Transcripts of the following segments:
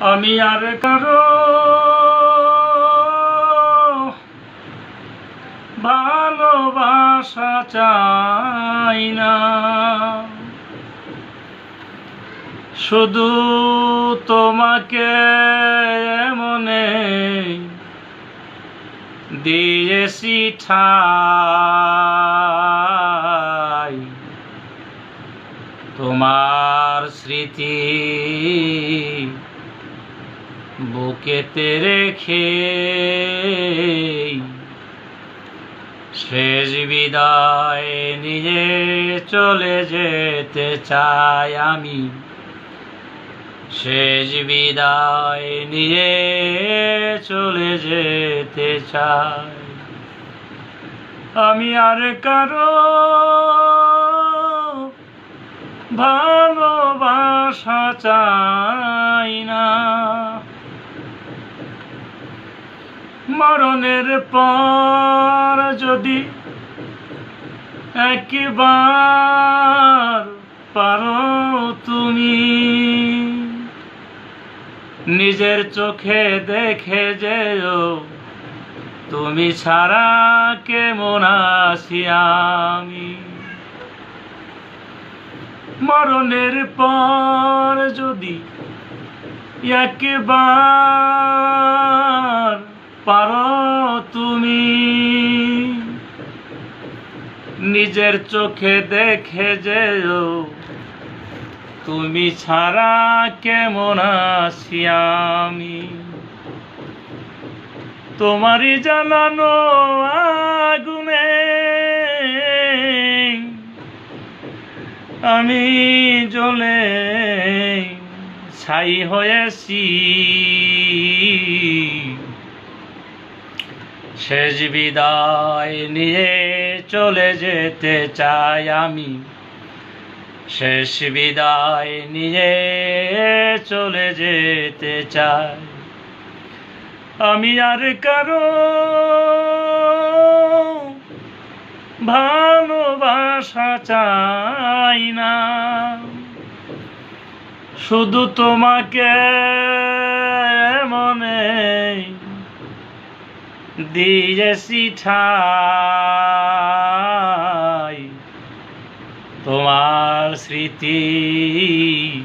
আমি আর কারও ভালোবাসা চাই না। শুধু তোমাকে মনে দিয়েছি ঠাই। তোমার স্মৃতি বুকেতে রেখে শেষ বিদায় নিজে চলে যেতে চাই আমি। শেষ বিদায় নিয়ে চলে যেতে চাই। আমি আর কারও ভালোবাসা চাই না। মরণের পর যদি একবার পারো তুমি, নিজের চোখে দেখে যেও, তুমি ছাড়া কেমন আছি আমি? মরণের পর যদি একবার পারো তুমি। নিজের চোখে দেখে যেও। তুমি ছাড়া কেমন আছি আমি? তোমারই জানানো আগুনে আমি জ্বলে ছাই হয়েছি। শেষ বিদায় নিয়ে চলে যেতে চাই আমি। শেষ বিদায় নিয়ে চলে যেতে চাই। আমি আর কারও ভালোবাসা চাই না। শুধু তোমাকে দিয়েছি ঠাই। তোমার স্মৃতি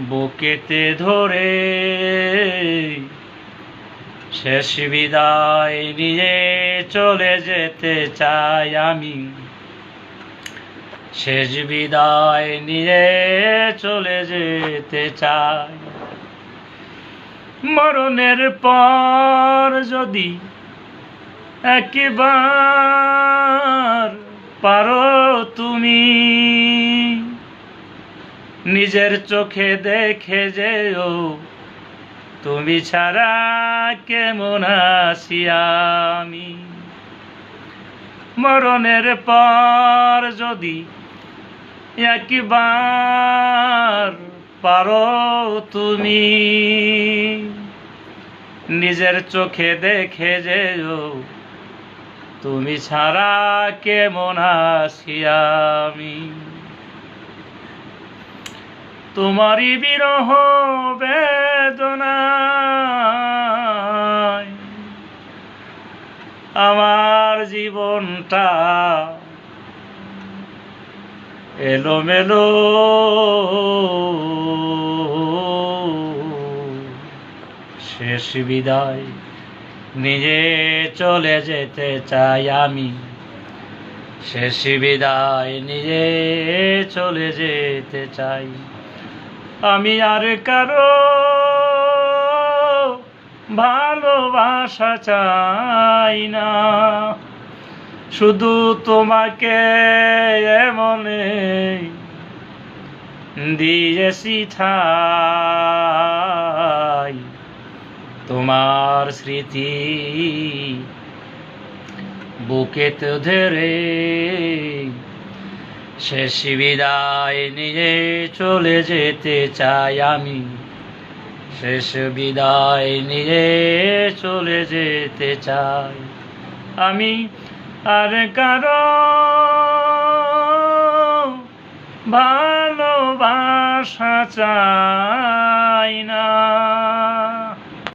বুকেতে ধরে শেষ বিদায় নিয়ে চলে যেতে চাই আমি। শেষ বিদায় নিয়ে চলে যেতে চাই। মরণের পর যদি একবার পারো তুমি, নিজের চোখে দেখে যেও, তুমি ছাড়া কেমন আছি আমি? মরণের পর যদি একবার পারো তুমি নিজের চোখে দেখে যেও। তুমি ছাড়া কেমন আছি আমি? তোমারই বিরহ বেদনা। আমার জীবনটা এলোমেলো। শেষ বিদায়। নিজে চলে যেতে চাই আমি। শেষ বিদায়, নিজে চলে যেতে চাই। আমি আর কারও ভালোবাসা চাই না। শুধু তোমাকে মনে দিয়েছি ঠাই তোমার স্মৃতি। বুকেতে ধরে শেষ বিদায় নিয়ে চলে যেতে চাই আমি। শেষ বিদায় নিয়ে চলে যেতে চাই আমি। আর কারও ভালোবাসা চাই না।